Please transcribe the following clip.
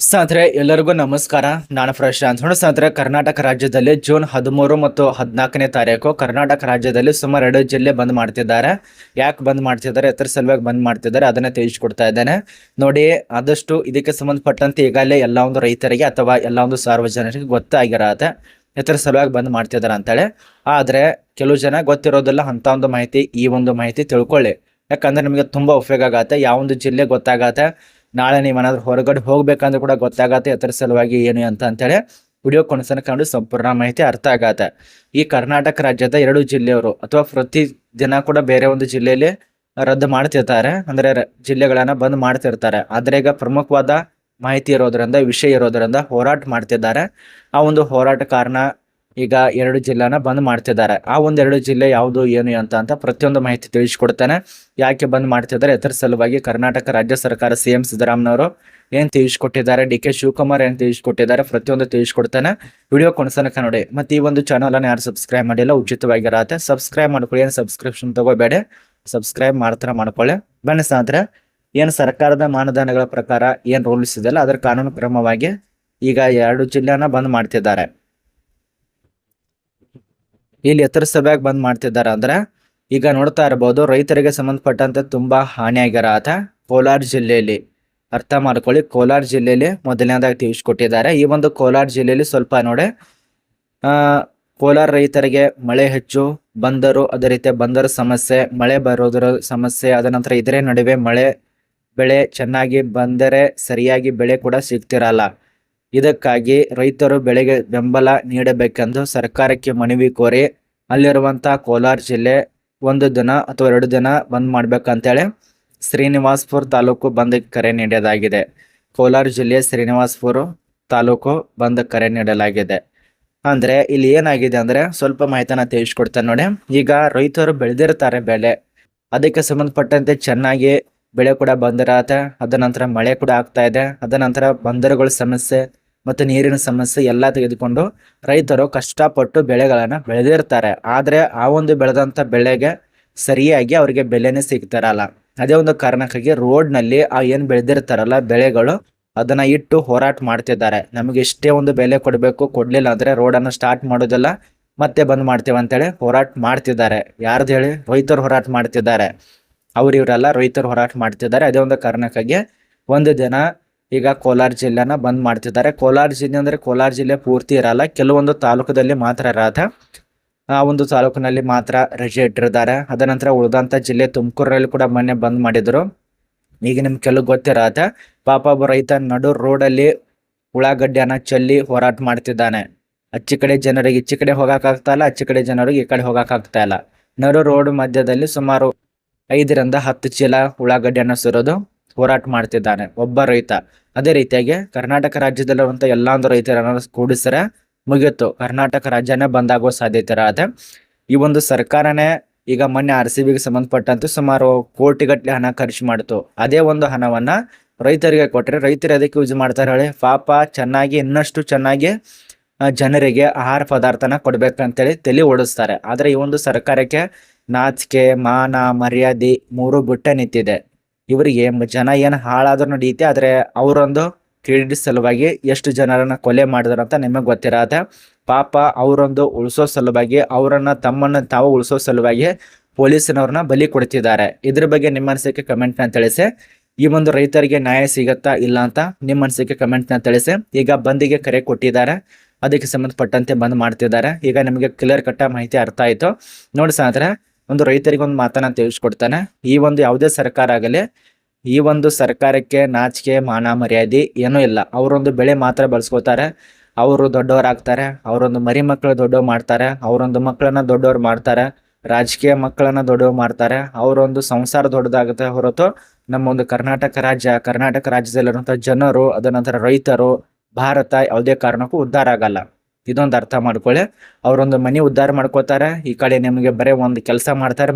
ಸ್ನೇಹಿತರೆ, ಎಲ್ಲರಿಗೂ ನಮಸ್ಕಾರ. ನಾನು ಪ್ರಶಾಂತ್ ನೋಡಿ ಸ್ನೇಹಿತರೆ, ಕರ್ನಾಟಕ ರಾಜ್ಯದಲ್ಲಿ ಜೂನ್ ಹದಿಮೂರು ಮತ್ತು ಹದಿನಾಲ್ಕನೇ ತಾರೀಕು ಕರ್ನಾಟಕ ರಾಜ್ಯದಲ್ಲಿ ಸುಮಾರು ಎರಡು ಜಿಲ್ಲೆ ಬಂದ್ ಮಾಡ್ತಿದ್ದಾರೆ. ಯಾಕೆ ಬಂದ್ ಮಾಡ್ತಿದ್ದಾರೆ? ಎತ್ತರ ಸಲುವಾಗಿ ಬಂದ್ ಮಾಡ್ತಿದ್ದಾರೆ. ಅದನ್ನ ತಿಳಿಸ್ಕೊಡ್ತಾ ಇದ್ದೇನೆ. ನೋಡಿ, ಆದಷ್ಟು ಇದಕ್ಕೆ ಸಂಬಂಧಪಟ್ಟಂತೆ ಈಗಾಗಲೇ ಎಲ್ಲ ಒಂದು ರೈತರಿಗೆ ಅಥವಾ ಎಲ್ಲ ಒಂದು ಸಾರ್ವಜನಿಕರಿಗೆ ಗೊತ್ತಾಗಿರತ್ತೆ. ಎತ್ತರ ಸಲುವಾಗಿ ಬಂದ್ ಮಾಡ್ತಿದ್ದಾರೆ ಅಂತೇಳಿ. ಆದರೆ, ಕೆಲವು ಜನ ಗೊತ್ತಿರೋದಿಲ್ಲ. ಅಂತ ಒಂದು ಮಾಹಿತಿ, ಈ ಒಂದು ಮಾಹಿತಿ ತಿಳ್ಕೊಳ್ಳಿ. ಯಾಕಂದ್ರೆ, ನಿಮಗೆ ತುಂಬಾ ಉಪಯೋಗ ಆಗತ್ತೆ. ಯಾವ ಒಂದು ಜಿಲ್ಲೆ ಗೊತ್ತಾಗತ್ತೆ. ನಾಳೆ ನೀವೇನಾದ್ರೂ ಹೊರಗಡೆ ಹೋಗ್ಬೇಕಂದ್ರೆ ಕೂಡ ಗೊತ್ತಾಗತ್ತೆ ಅದರ ಸಲುವಾಗಿ ಏನು ಅಂತ ಅಂತೇಳಿ ವಿಡಿಯೋ ಕೊನೆಸನ ಕಂಡು ಸಂಪೂರ್ಣ ಮಾಹಿತಿ ಅರ್ಥ ಆಗತ್ತೆ. ಈ ಕರ್ನಾಟಕ ರಾಜ್ಯದ ಎರಡು ಜಿಲ್ಲೆಯವರು ಅಥವಾ ಪ್ರತಿ ದಿನ ಕೂಡ ಬೇರೆ ಒಂದು ಜಿಲ್ಲೆಯಲ್ಲಿ ರದ್ದು ಮಾಡ್ತಿರ್ತಾರೆ. ಅಂದ್ರೆ ಜಿಲ್ಲೆಗಳನ್ನ ಬಂದ್ ಮಾಡ್ತಿರ್ತಾರೆ. ಆದ್ರೆ ಈಗ ಪ್ರಮುಖವಾದ ಮಾಹಿತಿ ಇರೋದ್ರಿಂದ, ವಿಷಯ ಇರೋದ್ರಿಂದ ಹೋರಾಟ ಮಾಡ್ತಿದ್ದಾರೆ. ಆ ಒಂದು ಹೋರಾಟ ಕಾರಣ ಈಗ ಎರಡು ಜಿಲ್ಲೆನ ಬಂದ್ ಮಾಡ್ತಿದ್ದಾರೆ. ಆ ಒಂದೆರಡು ಜಿಲ್ಲೆ ಯಾವುದು, ಏನು ಅಂತ ಅಂತ ಪ್ರತಿಯೊಂದು ಮಾಹಿತಿ ತಿಳಿಸ್ಕೊಡ್ತೇನೆ. ಯಾಕೆ ಬಂದ್ ಮಾಡ್ತಿದ್ದಾರೆ? ಇದರ ಸಲುವಾಗಿ ಕರ್ನಾಟಕ ರಾಜ್ಯ ಸರ್ಕಾರ ಸಿ ಎಂ ಸಿದ್ದರಾಮನವರು ಏನ್ ತಿಳಿಸ್ಕೊಟ್ಟಿದ್ದಾರೆ? ಡಿ ಕೆ ಶಿವಕುಮಾರ್ ಏನ್ ತಿಳಿಸ್ಕೊಟ್ಟಿದ್ದಾರೆ? ಪ್ರತಿಯೊಂದು ತಿಳಿಸ್ಕೊಡ್ತಾನೆ. ವಿಡಿಯೋ ಕೊನಸನಕ ನೋಡಿ. ಮತ್ತೆ ಈ ಒಂದು ಚಾನಲ್ ಅನ್ನು ಯಾರು ಸಬ್ಸ್ಕ್ರೈಬ್ ಮಾಡಿಲ್ಲ, ಉಚಿತವಾಗಿರತ್ತೆ. ಸಬ್ಸ್ಕ್ರೈಬ್ ಮಾಡ್ಕೊಳ್ಳಿ. ಏನು ಸಬ್ಸ್ಕ್ರಿಪ್ಷನ್ ತಗೋಬೇಡಿ. ಸಬ್ಸ್ಕ್ರೈಬ್ ಮಾಡ್ತಾರ ಮಾಡ್ಕೊಳ್ಳಿ. ಬನ್ನಿ ಸಾಂತ್ರ ಏನು ಸರ್ಕಾರದ ಮಾನದಂಡಗಳ ಪ್ರಕಾರ ಏನ್ ರೂಲ್ಸ್ ಇದೆಯಲ್ಲ, ಅದರ ಕಾನೂನು ಕ್ರಮವಾಗಿ ಈಗ ಎರಡು ಜಿಲ್ಲೆನ ಬಂದ್ ಮಾಡ್ತಿದ್ದಾರೆ. ಇಲ್ಲಿ ಎತ್ತರ ಸಭೆಯಾಗಿ ಬಂದ್ ಮಾಡ್ತಿದ್ದಾರೆ ಅಂದ್ರೆ ಈಗ ನೋಡ್ತಾ ಇರಬಹುದು ರೈತರಿಗೆ ಸಂಬಂಧಪಟ್ಟಂತೆ ತುಂಬಾ ಹಾನಿಯಾಗಿರತ್ತೆ ಕೋಲಾರ ಜಿಲ್ಲೆಯಲ್ಲಿ. ಅರ್ಥ ಮಾಡ್ಕೊಳ್ಳಿ, ಕೋಲಾರ ಜಿಲ್ಲೆಯಲ್ಲಿ ಮೊದಲನೇದಾಗಿ ತಿಳಿಸ್ಕೊಟ್ಟಿದ್ದಾರೆ. ಈ ಒಂದು ಕೋಲಾರ ಜಿಲ್ಲೆಯಲ್ಲಿ ಸ್ವಲ್ಪ ನೋಡಿ ಕೋಲಾರ ರೈತರಿಗೆ ಮಳೆ ಹೆಚ್ಚು, ಬಂದರು, ಅದೇ ರೀತಿ ಬಂದರ ಸಮಸ್ಯೆ, ಮಳೆ ಬರೋದರ ಸಮಸ್ಯೆ, ಅದ ನಂತರ ಇದರ ನಡುವೆ ಮಳೆ, ಬೆಳೆ ಚೆನ್ನಾಗಿ ಬಂದರೆ ಸರಿಯಾಗಿ ಬೆಳೆ ಕೂಡ ಸಿಗ್ತಿರಲ್ಲ. ಇದಕ್ಕಾಗಿ ರೈತರು ಬೆಳೆಗೆ ಬೆಂಬಲ ನೀಡಬೇಕೆಂದು ಸರ್ಕಾರಕ್ಕೆ ಮನವಿ ಕೋರಿ ಅಲ್ಲಿರುವಂಥ ಕೋಲಾರ ಜಿಲ್ಲೆ ಒಂದು ದಿನ ಅಥವಾ ಎರಡು ದಿನ ಬಂದ್ ಮಾಡ್ಬೇಕಂತೇಳಿ ಶ್ರೀನಿವಾಸ್ಪುರ್ ತಾಲೂಕು ಬಂದ್ ಕರೆ ನೀಡಲಾಗಿದೆ. ಕೋಲಾರ ಜಿಲ್ಲೆ ಶ್ರೀನಿವಾಸ್ಪುರ ತಾಲೂಕು ಬಂದ್ ಕರೆ ನೀಡಲಾಗಿದೆ. ಅಂದ್ರೆ ಇಲ್ಲಿ ಏನಾಗಿದೆ ಅಂದ್ರೆ ಸ್ವಲ್ಪ ಮಾಹಿತಿನ ತಿಳಿಸ್ಕೊಡ್ತೇನೆ ನೋಡಿ. ಈಗ ರೈತರು ಬೆಳೆದಿರ್ತಾರೆ ಬೆಳೆ. ಅದಕ್ಕೆ ಸಂಬಂಧಪಟ್ಟಂತೆ ಚೆನ್ನಾಗಿ ಬೆಳೆ ಕೂಡ ಬಂದಿರತ್ತೆ. ಅದ ನಂತರ ಮಳೆ ಕೂಡ ಆಗ್ತಾ ಇದೆ. ಅದ ನಂತರ ಬಂದರುಗಳ ಸಮಸ್ಯೆ ಮತ್ತು ನೀರಿನ ಸಮಸ್ಯೆ ಎಲ್ಲ ತೆಗೆದುಕೊಂಡು ರೈತರು ಕಷ್ಟಪಟ್ಟು ಬೆಳೆಗಳನ್ನು ಬೆಳೆದಿರ್ತಾರೆ ಆದರೆ ಆ ಒಂದು ಬೆಳೆದಂಥ ಬೆಳೆಗೆ ಸರಿಯಾಗಿ ಅವರಿಗೆ ಬೆಲೆನೇ ಸಿಗ್ತಾರಲ್ಲ ಅದೇ ಒಂದು ಕಾರಣಕ್ಕಾಗಿ ರೋಡ್ನಲ್ಲಿ ಆ ಏನು ಬೆಳೆದಿರ್ತಾರಲ್ಲ ಬೆಳೆಗಳು, ಅದನ್ನು ಇಟ್ಟು ಹೋರಾಟ ಮಾಡ್ತಿದ್ದಾರೆ. ನಮಗೆ ಇಷ್ಟೇ ಒಂದು ಬೆಲೆ ಕೊಡಬೇಕು, ಕೊಡಲಿಲ್ಲ ಅಂದರೆ ರೋಡನ್ನು ಸ್ಟಾರ್ಟ್ ಮಾಡೋದಿಲ್ಲ, ಮತ್ತೆ ಬಂದ್ ಮಾಡ್ತೇವೆ ಅಂತೇಳಿ ಹೋರಾಟ ಮಾಡ್ತಿದ್ದಾರೆ. ಯಾರ್ದು ಹೇಳಿ? ರೈತರು ಹೋರಾಟ ಮಾಡ್ತಿದ್ದಾರೆ. ಅವ್ರು ಇವರೆಲ್ಲ ರೈತರು ಹೋರಾಟ ಮಾಡ್ತಿದ್ದಾರೆ. ಅದೇ ಒಂದು ಕಾರಣಕ್ಕಾಗಿ ಒಂದು ದಿನ ಈಗ ಕೋಲಾರ ಜಿಲ್ಲೆನ ಬಂದ್ ಮಾಡ್ತಿದ್ದಾರೆ. ಕೋಲಾರ ಜಿಲ್ಲೆ ಅಂದ್ರೆ ಕೋಲಾರ ಜಿಲ್ಲೆ ಪೂರ್ತಿ ಇರಲ್ಲ. ಕೆಲವೊಂದು ತಾಲೂಕದಲ್ಲಿ ಮಾತ್ರ ಇರತ್ತೆ ಆ ಒಂದು ತಾಲೂಕಿನಲ್ಲಿ ಮಾತ್ರ ರಜೆ ಇಟ್ಟಿರ್ತಾರೆ. ಅದನಂತರ ಉಳಿದಂಥ ಜಿಲ್ಲೆ ತುಮಕೂರಲ್ಲಿ ಕೂಡ ಮೊನ್ನೆ ಬಂದ್ ಮಾಡಿದ್ರು. ಈಗ ನಿಮ್ಗೆ ಕೆಲವು ಗೊತ್ತಿರತ್ತೆ. ಪಾಪ ಒಬ್ಬ ರೈತ ನಡು ರೋಡಲ್ಲಿ ಉಳ್ಳಾಗಡ್ಡೆಯನ್ನ ಚೆಲ್ಲಿ ಹೋರಾಟ ಮಾಡ್ತಿದ್ದಾನೆ. ಅಚ್ಚಿ ಕಡೆ ಜನರಿಗೆ ಇಚ್ಚಿ ಕಡೆ ಹೋಗೋಕ್ಕಾಗ್ತಾ ಇಲ್ಲ, ಅಚ್ಚಿ ಕಡೆ ಜನರಿಗೆ ಈ ಕಡೆ ಹೋಗೋಕ್ಕಾಗ್ತಾ ಇಲ್ಲ. ನಡು ರೋಡ್ ಮಧ್ಯದಲ್ಲಿ ಸುಮಾರು ಐದರಿಂದ ಹತ್ತು ಚೀಲ ಉಳ್ಳಾಗಡ್ಡೆಯನ್ನು ಸುರಿದು ಹೋರಾಟ ಮಾಡ್ತಿದ್ದಾನೆ. ಒಬ್ಬ ರೈತ. ಅದೇ ರೀತಿಯಾಗಿ ಕರ್ನಾಟಕ ರಾಜ್ಯದಲ್ಲಿರುವಂತ ಎಲ್ಲಾ ಒಂದು ರೈತರನ್ನ ಮುಗಿಯುತ್ತು ಮುಗಿಯಿತು. ಕರ್ನಾಟಕ ರಾಜ್ಯನೇ ಬಂದಾಗುವ ಸಾಧ್ಯತೆ ಇರತ್ತೆ ಈ ಒಂದು ಸರ್ಕಾರನೇ ಈಗ ಮೊನ್ನೆ ಆರ್ ಸಿ ಬಿಗೆ ಸಂಬಂಧಪಟ್ಟಂತೆ ಸುಮಾರು ಕೋಟಿಗಟ್ಟಲೆ ಹಣ ಖರ್ಚು ಮಾಡಿತು. ಅದೇ ಒಂದು ಹಣವನ್ನ ರೈತರಿಗೆ ಕೊಟ್ಟರೆ ರೈತರು ಅದಕ್ಕೆ ಯೂಸ್ ಮಾಡ್ತಾರೆ ಹೇಳಿ? ಪಾಪ ಚೆನ್ನಾಗಿ, ಇನ್ನಷ್ಟು ಚೆನ್ನಾಗಿ ಜನರಿಗೆ ಆಹಾರ ಪದಾರ್ಥನ ಕೊಡ್ಬೇಕಂತೇಳಿ ತಲೆ ಓಡಿಸ್ತಾರೆ. ಆದ್ರೆ ಈ ಒಂದು ಸರ್ಕಾರಕ್ಕೆ ನಾಚಿಕೆ, ಮಾನ, ಮರ್ಯಾದೆ ಮೂರು ಬಿಟ್ಟ ನಿಂತಿದೆ. ಇವರಿಗೆ ಜನ ಏನು ಹಾಳಾದ್ರೂ ನಡೆಯುತ್ತೆ ಆದರೆ ಅವರೊಂದು ಕ್ರೀಡೆ ಸಲುವಾಗಿ ಎಷ್ಟು ಜನರನ್ನ ಕೊಲೆ ಮಾಡಿದ್ರು ಅಂತ ನಿಮಗೆ ಗೊತ್ತಿರತ್ತೆ. ಪಾಪ ಅವರೊಂದು ಉಳಿಸೋ ಸಲುವಾಗಿ, ಅವರನ್ನ ತಮ್ಮನ್ನ ತಾವು ಉಳಿಸೋ ಸಲುವಾಗಿ ಪೊಲೀಸನವ್ರನ್ನ ಬಲಿ ಕೊಡ್ತಿದ್ದಾರೆ. ಇದ್ರ ಬಗ್ಗೆ ನಿಮ್ಮ ಅನಿಸಿಕೆ ಕಮೆಂಟ್ನ ತಿಳಿಸಿ. ಈ ಒಂದು ರೈತರಿಗೆ ನ್ಯಾಯ ಸಿಗತ್ತಾ ಇಲ್ಲ ಅಂತ ನಿಮ್ಮ ಅನಿಸಿಕೆ ಕಮೆಂಟ್ನ ತಿಳಿಸಿ. ಈಗ ಬಂದಿಗೆ ಕರೆ ಕೊಟ್ಟಿದ್ದಾರೆ. ಅದಕ್ಕೆ ಸಂಬಂಧಪಟ್ಟಂತೆ ಬಂದ್ ಮಾಡ್ತಿದ್ದಾರೆ. ಈಗ ನಿಮಗೆ ಕ್ಲಿಯರ್ ಕಟ್ಟ ಮಾಹಿತಿ ಅರ್ಥ ಆಯಿತು. ನೋಡಿ ಸಾಂದ್ರೆ ಒಂದು ರೈತರಿಗೆ ಒಂದು ಮಾತನ್ನ ತಿಳಿಸ್ಕೊಡ್ತಾನೆ. ಈ ಒಂದು ಯಾವುದೇ ಸರ್ಕಾರ ಆಗಲಿ, ಈ ಒಂದು ಸರ್ಕಾರಕ್ಕೆ ನಾಚಿಕೆ, ಮಾನ, ಮರ್ಯಾದೆ ಏನೂ ಇಲ್ಲ. ಅವರೊಂದು ಬೆಳೆ ಮಾತ್ರ ಬಳಸ್ಕೊತಾರೆ. ಅವರು ದೊಡ್ಡವರಾಗ್ತಾರೆ. ಅವರೊಂದು ಮರಿ ಮಕ್ಕಳು ದೊಡ್ಡವ್ರು ಮಾಡ್ತಾರೆ. ಅವರೊಂದು ಮಕ್ಕಳನ್ನ ದೊಡ್ಡವ್ರು ಮಾಡ್ತಾರೆ. ರಾಜಕೀಯ ಮಕ್ಕಳನ್ನ ದೊಡ್ಡವ್ರು ಮಾಡ್ತಾರೆ. ಅವರೊಂದು ಸಂಸಾರ ದೊಡ್ಡದಾಗುತ್ತೆ. ಹೊರತು ನಮ್ಮ ಒಂದು ಕರ್ನಾಟಕ ರಾಜ್ಯ, ಕರ್ನಾಟಕ ರಾಜ್ಯದಲ್ಲಿರುವಂಥ ಜನರು ಅದ ನಂತರ ರೈತರು, ಭಾರತ ಯಾವುದೇ ಕಾರಣಕ್ಕೂ ಉದ್ಧಾರ ಆಗಲ್ಲ. ಇದೊಂದು ಅರ್ಥ ಮಾಡ್ಕೊಳ್ಳಿ ಅವರೊಂದು ಮನೆ ಉದ್ಧಾರ ಮಾಡ್ಕೋತಾರೆ ಈ ಕಡೆ ನಿಮಗೆ ಬರೀ ಒಂದು ಕೆಲಸ ಮಾಡ್ತಾರೆ